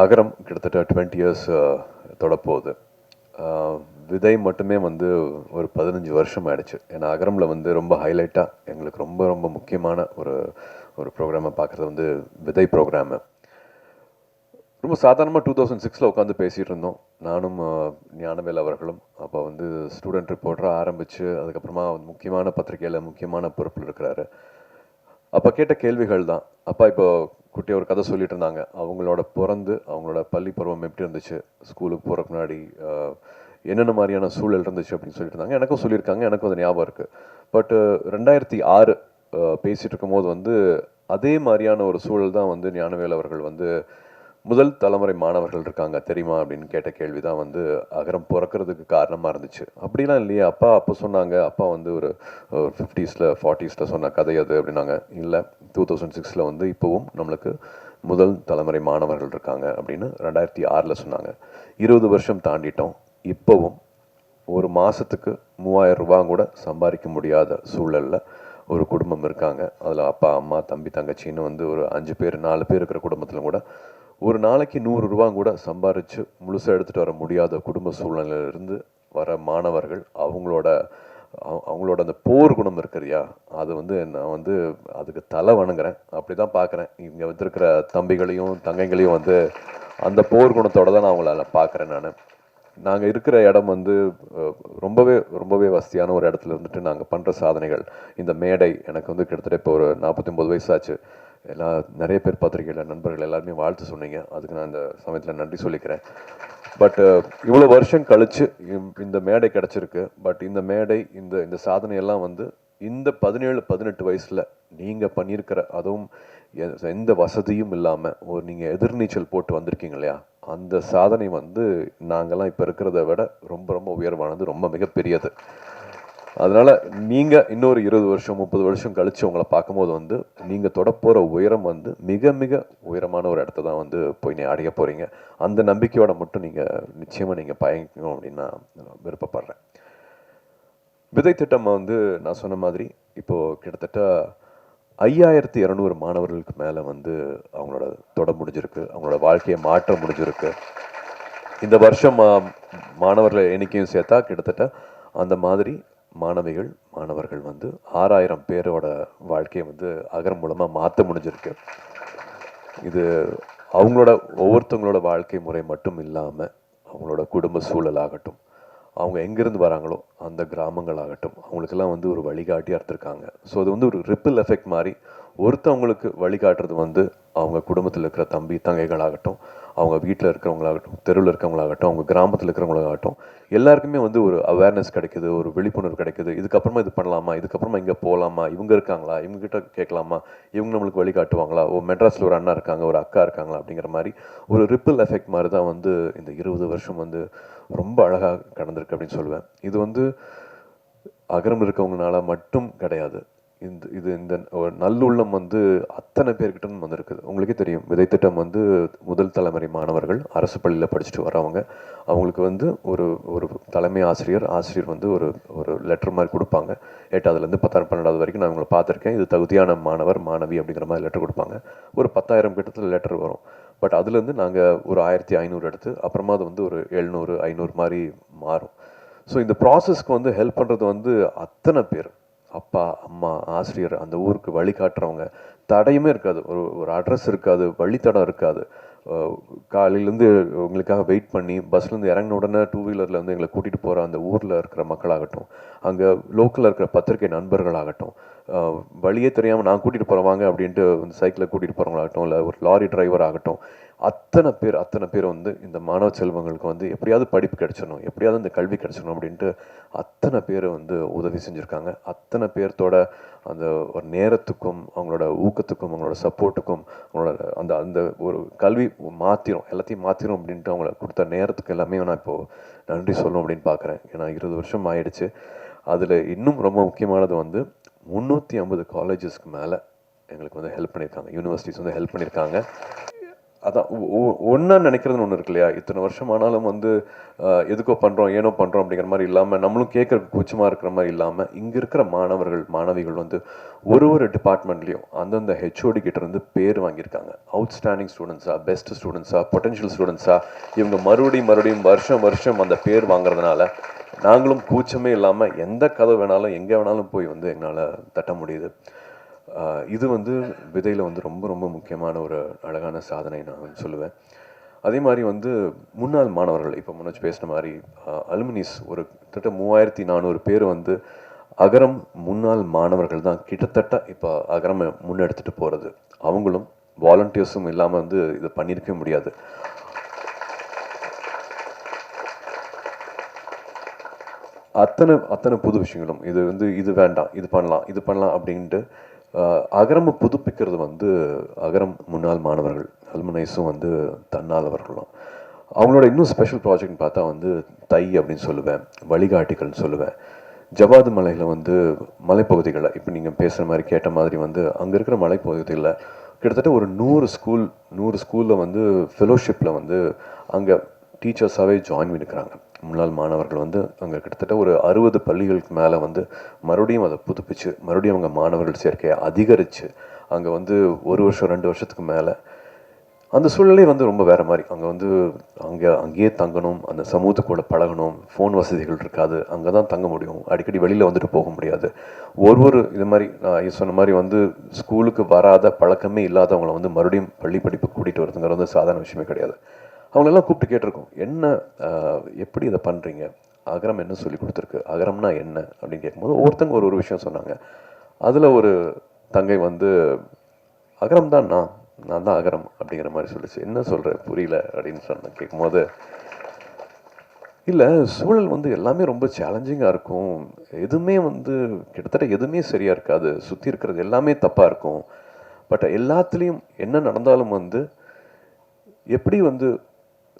அகரம் கிட்டத்தட்ட twenty years uh, தொடப்போகுது. விதை மட்டுமே வந்து ஒரு பதினஞ்சு வருஷம் ஆயிடுச்சு. ஏன்னா அகரமில் வந்து ரொம்ப ஹைலைட்டாக எங்களுக்கு ரொம்ப ரொம்ப முக்கியமான ஒரு ஒரு ப்ரோக்ராமை பார்க்குறது வந்து விதை ப்ரோக்ராமு ரொம்ப சாதாரணமாக டூ தௌசண்ட் சிக்ஸில் உட்காந்து பேசிகிட்டு இருந்தோம். நானும் ஞானவேல் அவர்களும். அப்போ வந்து ஸ்டூடெண்ட் ரிப்போர்ட்டராக ஆரம்பித்து அதுக்கப்புறமா முக்கியமான பத்திரிகையில் முக்கியமான பொறுப்பில் இருக்கிறாரு. அப்போ கேட்ட கேள்விகள் தான். அப்பா இப்போ குட்டியாக ஒரு கதை சொல்லிட்டு இருந்தாங்க அவங்களோட பிறந்து அவங்களோட பள்ளி பருவம் எப்படி இருந்துச்சு ஸ்கூலுக்கு போகிறக்கு முன்னாடி என்னென்ன மாதிரியான சூழல் இருந்துச்சு அப்படின்னு சொல்லிட்டு இருந்தாங்க எனக்கும் சொல்லியிருக்காங்க எனக்கும் அது ஞாபகம் இருக்குது பட்டு ரெண்டாயிரத்தி ஆறு பேசிகிட்டு இருக்கும்போது வந்து அதே மாதிரியான ஒரு சூழல் தான் வந்து ஞானவேல் அவர்கள் வந்து முதல் தலைமுறை மாணவர்கள் இருக்காங்க தெரியுமா? அப்படின்னு கேட்ட கேள்வி தான் வந்து அகரம் பிறக்கிறதுக்கு காரணமாக இருந்துச்சு. அப்படிலாம் இல்லையே அப்பா அப்போ சொன்னாங்க அப்பா வந்து ஒரு ஒரு ஃபிஃப்டீஸில் ஃபார்ட்டிஸில் சொன்ன கதை அது அப்படின்னாங்க. இல்லை டூ தௌசண்ட் சிக்ஸில் வந்து இப்போவும் நம்மளுக்கு முதல் தலைமுறை மாணவர்கள் இருக்காங்க அப்படின்னு ரெண்டாயிரத்தி ஆறில் சொன்னாங்க. இருபது வருஷம் தாண்டிட்டோம் இப்போவும் ஒரு மாதத்துக்கு மூவாயிரம் ரூபா கூட சம்பாதிக்க முடியாத சூழலில் ஒரு குடும்பம் இருக்காங்க. அதில் அப்பா அம்மா தம்பி தங்கச்சின்னு வந்து ஒரு அஞ்சு பேர் நாலு பேர் இருக்கிற குடும்பத்தில் கூட ஒரு நாளைக்கு நூறு ரூபா கூட சம்பாரித்து முழுசாக எடுத்துகிட்டு வர முடியாத குடும்ப சூழ்நிலையிலிருந்து வர மாணவர்கள் அவங்களோட அவ- அவங்களோட அந்த போர் குணம் இருக்கிறியா அது வந்து நான் வந்து அதுக்கு தலை வணங்குறேன். அப்படி தான் பார்க்குறேன் இங்கே வந்திருக்கிற தம்பிகளையும் தங்கைகளையும் வந்து அந்த போர் குணத்தோடு தான் நான் அவங்கள பார்க்குறேன் நான். நாங்கள் இருக்கிற இடம் வந்து ரொம்பவே ரொம்பவே வசதியான ஒரு இடத்துல இருந்துட்டு நாங்கள் பண்ணுற சாதனைகள் இந்த மேடை எனக்கு வந்து கிட்டத்தட்ட இப்போ ஒரு நாற்பத்தி ஒம்பது வயசாச்சு எல்லா நிறைய பேர் பத்திரிகையில் நண்பர்கள் எல்லாருமே வாழ்த்து சொன்னீங்க. அதுக்கு நான் இந்த சமயத்தில் நன்றி சொல்லிக்கிறேன். பட் இவ்வளோ வருஷம் கழிச்சு இம்- இந்த மேடை கிடச்சிருக்கு. பட் இந்த மேடை இந்த இந்த சாதனையெல்லாம் வந்து இந்த பதினேழு பதினெட்டு வயசில் நீங்கள் பண்ணியிருக்கிற அதுவும் எந்த வசதியும் இல்லாமல் ஒரு நீங்கள் எதிர்நீச்சல் போட்டு வந்திருக்கீங்க இல்லையா? அந்த சாதனை வந்து நாங்கள்லாம் இப்போ இருக்கிறத விட ரொம்ப ரொம்ப உயர்வானது ரொம்ப மிகப்பெரியது. அதனால் நீங்கள் இன்னொரு இருபது வருஷம் முப்பது வருஷம் கழித்து உங்களை பார்க்கும்போது வந்து நீங்கள் தொடப்போகிற உயரம் வந்து மிக மிக உயரமான ஒரு இடத்த தான் வந்து போய் நீ அடைய போகிறீங்க அந்த நம்பிக்கையோட மட்டும் நீங்கள் நிச்சயமாக நீங்கள் பயணிக்கணும் அப்படின்னு நான் விருப்பப்படுறேன். விதை திட்டம் வந்து நான் சொன்ன மாதிரி இப்போது கிட்டத்தட்ட ஐயாயிரத்தி இரநூறு மாணவர்களுக்கு மேலே வந்து அவங்களோட தொட முடிஞ்சிருக்கு. அவங்களோட வாழ்க்கையை மாற்ற முடிஞ்சிருக்கு. இந்த வருஷம் மாணவர்கள் எண்ணிக்கையும் சேர்த்தா கிட்டத்தட்ட அந்த மாதிரி மாணவிகள் மாணவர்கள் வந்து ஆறாயிரம் பேரோட வாழ்க்கையை வந்து அகரம் மூலமாக மாற்ற முடிஞ்சிருக்கு. இது அவங்களோட ஒவ்வொருத்தவங்களோட வாழ்க்கை முறை மட்டும் இல்லாமல் அவங்களோட குடும்ப சூழலாகட்டும் அவங்க எங்கேருந்து வராங்களோ அந்த கிராமங்களாகட்டும் அவங்களுக்கெல்லாம் வந்து ஒரு வழிகாட்டியாக இருந்திருக்காங்க. ஸோ அது வந்து ஒரு ரிப்பிள் எஃபெக்ட் மாதிரி ஒருத்தவங்களுக்கு வழிகாட்டுறது வந்து அவங்க குடும்பத்தில் இருக்கிற தம்பி தங்கைகளாகட்டும் அவங்க வீட்டில் இருக்கிறவங்களாகட்டும் தெருவில் இருக்கிறவங்களாகட்டும் அவங்க கிராமத்தில் இருக்கிறவங்களாகட்டும் எல்லாருக்குமே வந்து ஒரு அவேர்னஸ் கிடைக்குது ஒரு விழிப்புணர்வு கிடைக்குது. இதுக்கப்புறமா இது பண்ணலாமா? இதுக்கப்புறமா இங்கே போகலாமா இவங்க இருக்காங்களா? இவங்ககிட்ட கேட்கலாமா? இவங்க நம்மளுக்கு வழிகாட்டுவாங்களா ஓ மெட்ராஸில் ஒரு அண்ணா இருக்காங்க ஒரு அக்கா இருக்காங்களா? அப்படிங்கிற மாதிரி ஒரு ரிப்பிள் எஃபெக்ட் மாதிரி தான் வந்து இந்த இருபது வருஷம் வந்து ரொம்ப அழகாக கடந்திருக்கு அப்படின்னு சொல்லுவேன். இது வந்து அகரம் இருக்கவங்களால மட்டும் கிடையாது. இந்த இது இந்த நல்லுள்ளம் வந்து அத்தனை பேர்கிட்ட வந்திருக்குது. உங்களுக்கே தெரியும். விதைத்திட்டம் வந்து முதல் தலைமுறை மாணவர்கள் அரசு பள்ளியில் படிச்சுட்டு வரவங்க அவங்களுக்கு வந்து ஒரு ஒரு தலைமை ஆசிரியர் ஆசிரியர் வந்து ஒரு ஒரு லெட்டர் மாதிரி கொடுப்பாங்க. எட்டாவதுலேருந்து பத்தாயிரம் பன்னெண்டாவது வரைக்கும் நான் உங்களை பார்த்துருக்கேன். இது தகுதியான மாணவர் மாணவி அப்படிங்கிற மாதிரி லெட்டர் கொடுப்பாங்க. ஒரு பத்தாயிரம் கிட்டத்தில் லெட்டர் வரும். பட் அதுலேருந்து நாங்கள் ஒரு ஆயிரத்தி ஐநூறு எடுத்து அப்புறமா அது வந்து ஒரு எழுநூறு ஐநூறு மாதிரி மாறும். ஸோ இந்த ப்ராசஸ்க்கு வந்து ஹெல்ப் பண்ணுறது வந்து அத்தனை பேர். அப்பா அம்மா ஆசிரியர் அந்த ஊருக்கு வழிகாட்டுறவங்க தடையுமே இருக்காது. ஒரு ஒரு அட்ரஸ் இருக்காது வழித்தடம் இருக்காது. காலையிலேருந்து உங்களுக்காக வெயிட் பண்ணி பஸ்லேருந்து இறங்கின உடனே டூ வீலரில் வந்து எங்களை கூட்டிகிட்டு போகிற அந்த ஊரில் இருக்கிற மக்களாகட்டும் அங்கே லோக்கலில் இருக்கிற பத்திரிகை நண்பர்களாகட்டும் வழியே தெரியாமல் நான் கூட்டிகிட்டு போகிறவாங்க அப்படின்ட்டு வந்து சைக்கிளில் கூட்டிகிட்டு போகிறவங்களாகட்டும் இல்லை ஒரு லாரி டிரைவர் ஆகட்டும் அத்தனை பேர் அத்தனை பேர் வந்து இந்த மாணவ செல்வங்களுக்கு வந்து எப்படியாவது படிப்பு கிடச்சிடணும் எப்படியாவது இந்த கல்வி கிடச்சிடணும் அப்படின்ட்டு அத்தனை பேர் வந்து உதவி செஞ்சுருக்காங்க. அத்தனை பேர்த்தோட அந்த ஒரு நேரத்துக்கும் அவங்களோட ஊக்கத்துக்கும் அவங்களோட சப்போர்ட்டுக்கும் அவங்களோட அந்த அந்த ஒரு கல்வி மாற்றிடும் எல்லாத்தையும் மாற்றிடும் அப்படின்ட்டு அவங்கள கொடுத்த நேரத்துக்கு எல்லாமே நான் இப்போது நன்றி சொல்லணும் அப்படின்னு பார்க்குறேன். ஏன்னா இருபது வருஷம் ஆயிடுச்சு. அதில் இன்னும் ரொம்ப முக்கியமானது வந்து முந்நூற்றி ஐம்பது காலேஜஸ்க்கு மேலே எங்களுக்கு வந்து ஹெல்ப் பண்ணியிருக்காங்க. யூனிவர்சிட்டிஸ் வந்து ஹெல்ப் பண்ணியிருக்காங்க. அதான் ஒன்றா நினைக்கிறதுன்னு ஒன்று இருக்கு இல்லையா? இத்தனை வருஷம் ஆனாலும் வந்து எதுக்கோ பண்ணுறோம் ஏனோ பண்ணுறோம் அப்படிங்கிற மாதிரி இல்லாமல் நம்மளும் கேட்கறதுக்கு கூச்சமாக இருக்கிற மாதிரி இல்லாமல் இங்கே இருக்கிற மாணவர்கள் மாணவிகள் வந்து ஒரு ஒரு டிபார்ட்மெண்ட்லேயும் அந்தந்த ஹெச்ஓடி கிட்டேருந்து பேர் வாங்கியிருக்காங்க. அவுட்ஸ்டாண்டிங் ஸ்டூடெண்ட்ஸாக பெஸ்ட் ஸ்டூடெண்ட்ஸாக பொட்டன்ஷியல் ஸ்டூடெண்ட்ஸாக இவங்க மறுபடியும் மறுபடியும் வருஷம் வருஷம் அந்த பேர் வாங்குறதுனால நாங்களும் கூச்சமே இல்லாமல் எந்த கதை வேணாலும் எங்கே வேணாலும் போய் வந்து எங்களால் தட்ட முடியுது. இது வந்து விதையில் வந்து ரொம்ப ரொம்ப முக்கியமான ஒரு அழகான சாதனை நான் சொல்லுவேன். அதே மாதிரி வந்து முன்னாள் மாணவர்கள் இப்போ முன்னச்சு பேசின மாதிரி அலுமினிஸ் ஒரு கிட்டத்தட்ட மூவாயிரத்தி நானூறு பேர் வந்து அகரம் முன்னாள் மாணவர்கள் தான். கிட்டத்தட்ட இப்போ அகரம் முன்னெடுத்துட்டு போகிறது அவங்களும் வாலண்டியர்ஸும் இல்லாமல் வந்து இதை பண்ணியிருக்கவே முடியாது. அத்தனை அத்தனை புது விஷயங்களும். இது வந்து இது வேண்டாம் இது பண்ணலாம் இது பண்ணலாம் அப்படின்ட்டு அகரமை புதுப்பிக்கிறது வந்து அகரம் முன்னாள் மாணவர்கள் அல்முனைஸும் வந்து தன்னாளவர்களும் அவங்களோட இன்னும் ஸ்பெஷல் ப்ராஜெக்ட்னு பார்த்தா வந்து தை அப்படின்னு சொல்லுவேன் வழிகாட்டிகள்னு சொல்லுவேன். ஜவாது மலையில் வந்து மலைப்பகுதிகளில் இப்போ நீங்கள் பேசுகிற மாதிரி கேட்ட மாதிரி வந்து அங்கே இருக்கிற மலைப்பகுதிகளில் கிட்டத்தட்ட ஒரு நூறு ஸ்கூல் நூறு ஸ்கூலில் வந்து ஃபெலோஷிப்பில் வந்து அங்கே டீச்சர்ஸாகவே ஜாயின் பண்ணிக்கிறாங்க முன்னாள் மாணவர்கள் வந்து அங்கே கிட்டத்தட்ட ஒரு அறுபது பள்ளிகளுக்கு மேலே வந்து மறுபடியும் அதை புதுப்பிச்சு மறுபடியும் அவங்க மாணவர்கள் சேர்க்கையை அதிகரித்து அங்கே வந்து ஒரு வருஷம் ரெண்டு வருஷத்துக்கு மேலே அந்த சூழ்நிலை வந்து ரொம்ப வேறு மாதிரி. அங்கே வந்து அங்கே அங்கேயே தங்கணும் அந்த சமூகத்து கூட பழகணும் ஃபோன் வசதிகள் இருக்காது அங்கே தான் தங்க முடியும். அடிக்கடி வெளியில் வந்துட்டு போக முடியாது. ஒரு ஒரு இது மாதிரி நான் சொன்ன மாதிரி வந்து ஸ்கூலுக்கு வராத பழக்கமே இல்லாதவங்களை வந்து மறுபடியும் பள்ளி படிப்பு கூட்டிகிட்டு வரதுங்கிறது வந்து சாதாரண விஷயமே கிடையாது. அவங்களெல்லாம் கூப்பிட்டு கேட்டிருக்கோம். என்ன எப்படி இதை பண்ணுறீங்க அகரம் என்ன சொல்லி கொடுத்துருக்கு? அகரம்னா என்ன? அப்படின்னு கேட்கும்போது ஒவ்வொருத்தங்க ஒரு ஒரு விஷயம் சொன்னாங்க. அதில் ஒரு தங்கை வந்து அகரம் தான் நான் நான் தான் அகரம் அப்படிங்கிற மாதிரி சொல்லிச்சு. என்ன சொல்கிற புரியல அப்படின்னு சொன்ன கேட்கும்போது இல்லை சூழல் வந்து எல்லாமே ரொம்ப சேலஞ்சிங்காக இருக்கும். எதுவுமே வந்து கிட்டத்தட்ட எதுவுமே சரியாக இருக்காது. சுற்றி இருக்கிறது எல்லாமே தப்பாக இருக்கும். பட் எல்லாத்துலேயும் என்ன நடந்தாலும் வந்து எப்படி வந்து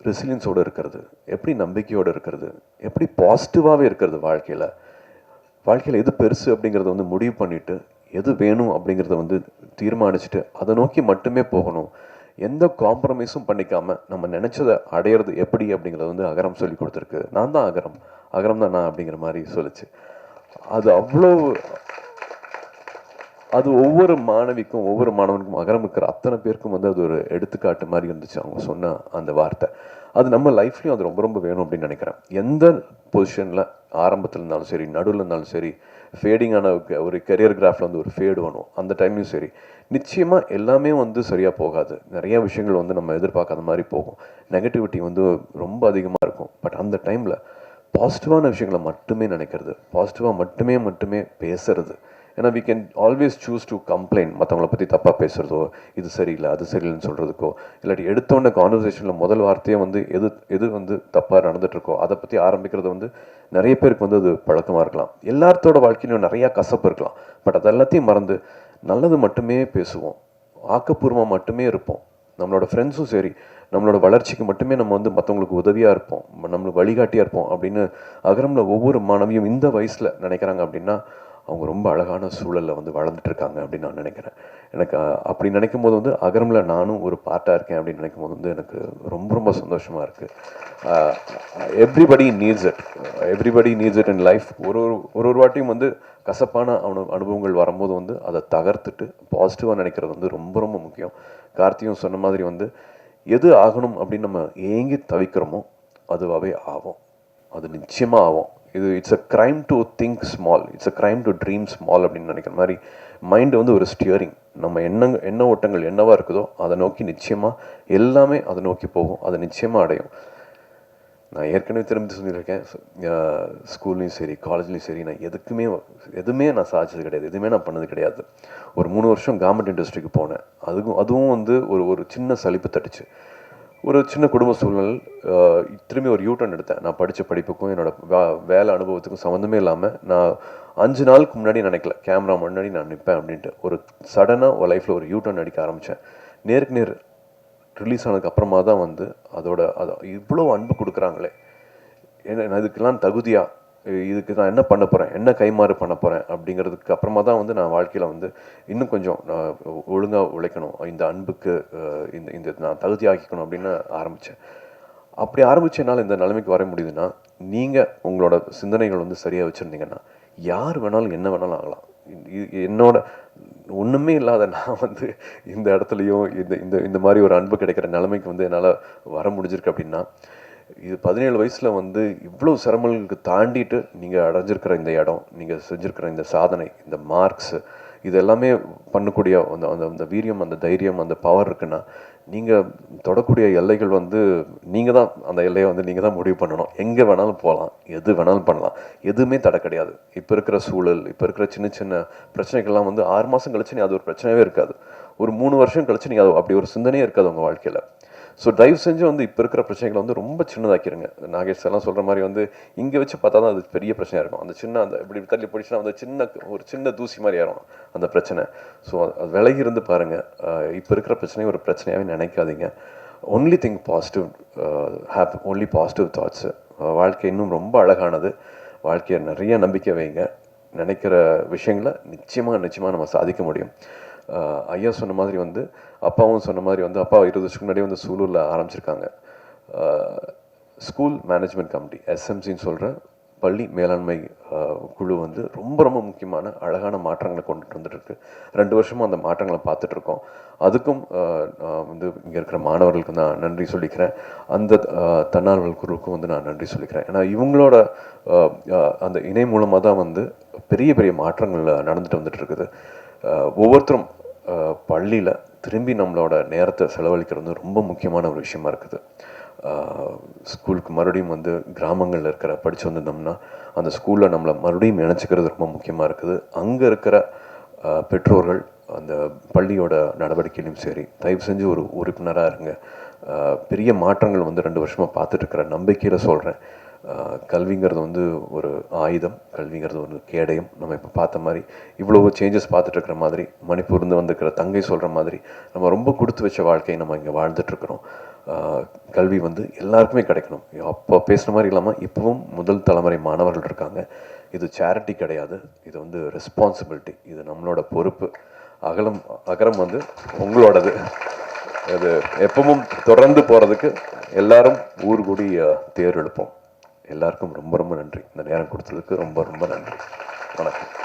ரெசிலியன்ஸோடு இருக்கிறது எப்படி நம்பிக்கையோடு இருக்கிறது எப்படி பாசிட்டிவாகவே இருக்கிறது வாழ்க்கையில். வாழ்க்கையில் எது பெருசு அப்படிங்கிறத வந்து முடிவு பண்ணிவிட்டு எது வேணும் அப்படிங்கிறத வந்து தீர்மானிச்சுட்டு அதை நோக்கி மட்டுமே போகணும். எந்த காம்ப்ரமைஸும் பண்ணிக்காமல் நம்ம நினச்சதை அடையிறது எப்படி அப்படிங்கிறத வந்து அகரம் சொல்லி கொடுத்துருக்கு. நான் தான் அகரம். அகரம் தான் நான் அப்படிங்கிற மாதிரி சொல்லிச்சு. அது அவ்வளோ அது ஒவ்வொரு மாணவிக்கும் ஒவ்வொரு மாணவனுக்கும் அகரம் அத்தனை பேருக்கும் வந்து அது ஒரு எடுத்துக்காட்டு மாதிரி இருந்துச்சு. அவங்க சொன்ன அந்த வார்த்தை. அது நம்ம லைஃப்லையும் அது ரொம்ப ரொம்ப வேணும் அப்படின்னு நினைக்கிறேன். எந்த பொசிஷனில் ஆரம்பத்தில் இருந்தாலும் சரி நடுவில் இருந்தாலும் சரி ஃபேடிங்கான ஒரு கரியர் கிராஃபில் வந்து ஒரு ஃபேடு வேணும் அந்த டைம்லையும் சரி. நிச்சயமாக எல்லாமே வந்து சரியாக போகாது. நிறைய விஷயங்கள் வந்து நம்ம எதிர்பார்க்காத மாதிரி போகும். நெகட்டிவிட்டி வந்து ரொம்ப அதிகமாக இருக்கும். பட் அந்த டைமில் பாசிட்டிவான விஷயங்களை மட்டுமே நினைக்கிறது. பாசிட்டிவாக மட்டுமே மட்டுமே பேசுறது. ஏன்னா we can always choose to complaint மற்றவங்கள பற்றி தப்பாக பேசுகிறதோ இது சரியில்லை அது சரியில்லைன்னு சொல்கிறதுக்கோ இல்லாட்டி எடுத்தோடனே கான்வர்சேஷனில் முதல் வார்த்தையே வந்து எது எது வந்து தப்பாக நடந்துகிட்ருக்கோ அதை பற்றி ஆரம்பிக்கிறது வந்து நிறைய பேருக்கு வந்து அது பழக்கமாக இருக்கலாம். எல்லாத்தோட வாழ்க்கையிலும் நிறையா கசப்பு இருக்கலாம். பட் அது எல்லாத்தையும் மறந்து நல்லது மட்டுமே பேசுவோம். ஆக்கப்பூர்வமாக மட்டுமே இருப்போம். நம்மளோட ஃப்ரெண்ட்ஸும் சரி நம்மளோட வளர்ச்சிக்கு மட்டுமே நம்ம வந்து மற்றவங்களுக்கு உதவியாக இருப்போம். நம்மளுக்கு வழிகாட்டியாக இருப்போம் அப்படின்னு அகரமில் ஒவ்வொரு மாணவியும் இந்த வயசில் நினைக்கிறாங்க அப்படின்னா அவங்க ரொம்ப அழகான சூழலில் வந்து வளர்ந்துட்டுருக்காங்க அப்படின்னு நான் நினைக்கிறேன். எனக்கு அப்படி நினைக்கும் போது வந்து அகரமில் நானும் ஒரு பார்ட்டாக இருக்கேன் அப்படின்னு நினைக்கும் போது வந்து எனக்கு ரொம்ப ரொம்ப சந்தோஷமாக இருக்குது everybody needs it everybody needs it in life ஒரு ஒரு ஒரு ஒரு வாட்டியும் வந்து கசப்பான அனு அனுபவங்கள் வரும்போது வந்து அதை தகர்த்துட்டு பாசிட்டிவாக நினைக்கிறது வந்து ரொம்ப ரொம்ப முக்கியம். கார்த்தியும் சொன்ன மாதிரி வந்து எது ஆகணும் அப்படின்னு நம்ம ஏங்கி தவிக்கிறோமோ அதுவாகவே ஆகும். அது நிச்சயமாக ஆகும். இது it's a crime to think small it's a crime to dream small அப்படின்னு நினைக்கிற மாதிரி மைண்டு வந்து ஒரு ஸ்டியரிங் நம்ம எண்ணங்க எண்ண ஓட்டங்கள் என்னவாக இருக்குதோ அதை நோக்கி நிச்சயமாக எல்லாமே அதை நோக்கி போகும். அதை நிச்சயமாக அடையும். நான் ஏற்கனவே திரும்பி சொல்லியிருக்கேன். ஸ்கூல்லையும் சரி காலேஜ்லேயும் சரி நான் எதுக்குமே எதுவுமே நான் சாதிச்சது கிடையாது. எதுவுமே நான் பண்ணது கிடையாது. ஒரு மூணு வருஷம் கவர்மெண்ட் இண்டஸ்ட்ரிக்கு போனேன். அதுவும் அதுவும் வந்து ஒரு ஒரு சின்ன சலிப்பு தட்டுச்சு. ஒரு சின்ன குடும்ப சூழ்நிலை திரும்பி ஒரு யூட்டன் எடுத்தேன். நான் படித்த படிப்புக்கும் என்னோட வே- வேலை அனுபவத்துக்கும் சம்மந்தமே இல்லாமல் நான் அஞ்சு நாளுக்கு முன்னாடி நினைக்கல கேமரா முன்னாடி நான் நிற்பேன் அப்படின்ட்டு. ஒரு சடனாக ஒரு லைஃப்பில் ஒரு யூட்டன் அடிக்க ஆரம்பித்தேன் நேருக்கு நேர் ரிலீஸ் ஆனதுக்கு அப்புறமா தான் வந்து அதோட அது இவ்வளோ அன்பு கொடுக்குறாங்களே. ஏன்னா நான் இதுக்கெல்லாம் தகுதியாக இதுக்கு நான் என்ன பண்ண போகிறேன் என்ன கைமாறு பண்ண போகிறேன் அப்படிங்கிறதுக்கு அப்புறமா தான் வந்து நான் வாழ்க்கையில் வந்து இன்னும் கொஞ்சம் நான் ஒழுங்காக உழைக்கணும். இந்த அன்புக்கு இந்த இந்த நான் தகுதி ஆக்கிக்கணும் அப்படின்னு ஆரம்பித்தேன் அப்படி ஆரம்பித்தனால இந்த நிலைமைக்கு வர முடியுதுன்னா நீங்கள் உங்களோட சிந்தனைகள் வந்து சரியாக வச்சுருந்தீங்கன்னா யார் வேணாலும் என்ன வேணாலும் ஆகலாம். என்னோட ஒன்றுமே இல்லாத நான் வந்து இந்த இடத்துலையும் இந்த இந்த இந்த மாதிரி ஒரு அன்பு கிடைக்கிற நிலைமைக்கு வந்து என்னால் வர முடிஞ்சிருக்கு அப்படின்னா இது பதினேழு வயசில் வந்து இவ்வளோ சிரமங்களுக்கு தாண்டிட்டு நீங்கள் அடைஞ்சிருக்கிற இந்த இடம் நீங்கள் செஞ்சுருக்கிற இந்த சாதனை இந்த மார்க்ஸு இது எல்லாமே பண்ணக்கூடிய அந்த அந்த அந்த வீரியம் அந்த தைரியம் அந்த பவர் இருக்குன்னா நீங்கள் தொடக்கூடிய எல்லைகள் வந்து நீங்கள் தான் அந்த எல்லையை வந்து நீங்கள் தான் முடிவு பண்ணணும். எங்கே வேணாலும் போகலாம் எது வேணாலும் பண்ணலாம். எதுவுமே தடை கிடையாது. இப்போ இருக்கிற சூழல் இப்போ இருக்கிற சின்ன சின்ன பிரச்சனைகள்லாம் வந்து ஆறு மாதம் கழிச்சு நீ அது ஒரு பிரச்சனையே இருக்காது. ஒரு மூணு வருஷம் கழிச்சு நீங்கள் அது அப்படி ஒரு சிந்தனையே இருக்காது உங்கள் வாழ்க்கையில். ஸோ தயவு செஞ்சு வந்து இப்போ இருக்கிற பிரச்சனைகளை வந்து ரொம்ப சின்னதாக்கிடுங்க நாகேஷ் எல்லாம் சொல்கிற மாதிரி வந்து இங்கே வச்சு பார்த்தா தான் அது பெரிய பிரச்சனையாக இருக்கும். அந்த சின்ன அந்த இப்படி தள்ளி பிடிச்சினா வந்து சின்ன ஒரு சின்ன தூசி மாதிரி ஏறும் அந்த பிரச்சனை. ஸோ அது விலகி இருந்து பாருங்கள் இப்போ இருக்கிற பிரச்சனையை ஒரு பிரச்சனையாகவே நினைக்காதீங்க. Only think positive hope only positive thoughts வாழ்க்கை இன்னும் ரொம்ப அழகானது. வாழ்க்கையை நிறைய நம்பிக்கை வைங்க. நினைக்கிற விஷயங்களை நிச்சயமாக நிச்சயமாக நம்ம சாதிக்க முடியும். ஐயா சொன்ன மாதிரி வந்து அப்பாவும் சொன்ன மாதிரி வந்து அப்பா இருபது வருஷத்துக்கு முன்னாடியே வந்து சூலூரில் ஆரம்பிச்சிருக்காங்க. ஸ்கூல் மேனேஜ்மெண்ட் கமிட்டி எஸ்எம்சின்னு சொல்கிற பள்ளி மேலாண்மை குழு வந்து ரொம்ப ரொம்ப முக்கியமான அழகான மாற்றங்களை கொண்டுட்டு வந்துட்டுருக்கு. ரெண்டு வருஷமும் அந்த மாற்றங்களை பார்த்துட்ருக்கோம் அதுக்கும் நான் வந்து இங்கே இருக்கிற மாணவர்களுக்கு நான் நன்றி சொல்லிக்கிறேன். அந்த தன்னார்வல் குழுவுக்கும் வந்து நான் நன்றி சொல்லிக்கிறேன். ஏன்னா இவங்களோட அந்த இணை மூலமாக தான் வந்து பெரிய பெரிய மாற்றங்கள் நடந்துட்டு வந்துட்டு இருக்குது ஒவ்வொருத்தரும் பள்ளியில் திரும்பி நம்மளோட நேரத்தை செலவழிக்கிறது வந்து ரொம்ப முக்கியமான ஒரு விஷயமா இருக்குது. ஸ்கூலுக்கு மறுபடியும் வந்து கிராமங்களில் இருக்கிற படித்து வந்திருந்தோம்னா அந்த ஸ்கூலில் நம்மளை மறுபடியும் இணைச்சிக்கிறது ரொம்ப முக்கியமாக இருக்குது. அங்கே இருக்கிற பெற்றோர்கள் அந்த பள்ளியோட நடவடிக்கையிலும் சரி தயவு செஞ்சு ஒரு உறுப்பினராக இருங்க. பெரிய மாற்றங்கள் வந்து ரெண்டு வருஷமாக பார்த்துட்டு இருக்கிற நம்பிக்கையில் சொல்கிறேன் கல்விங்கிறது வந்து ஒரு ஆயுதம் கல்விங்கிறது ஒரு கேடயம். நம்ம இப்போ பார்த்த மாதிரி இவ்வளோ சேஞ்சஸ் பார்த்துட்ருக்கிற மாதிரி மணிப்பூர்ந்து வந்திருக்கிற தங்கை சொல்கிற மாதிரி நம்ம ரொம்ப கொடுத்து வச்ச வாழ்க்கையை நம்ம இங்கே வாழ்ந்துட்டுருக்குறோம் கல்வி வந்து எல்லாருக்குமே கிடைக்கணும். அப்போ பேசுகிற மாதிரி இல்லாமல் இப்போவும் முதல் தலைமுறை மாணவர்கள் இருக்காங்க. இது சேரிட்டி கிடையாது. இது வந்து ரெஸ்பான்சிபிலிட்டி இது நம்மளோட பொறுப்பு. அகலம் அகரம் வந்து உங்களோடது. அது எப்பவும் தொடர்ந்து போகிறதுக்கு எல்லாரும் ஊர் கூடி தேர் எழுப்போம் எல்லாருக்கும் ரொம்ப ரொம்ப நன்றி. இந்த நேரம் கொடுத்ததுக்கு ரொம்ப ரொம்ப நன்றி. வணக்கம்.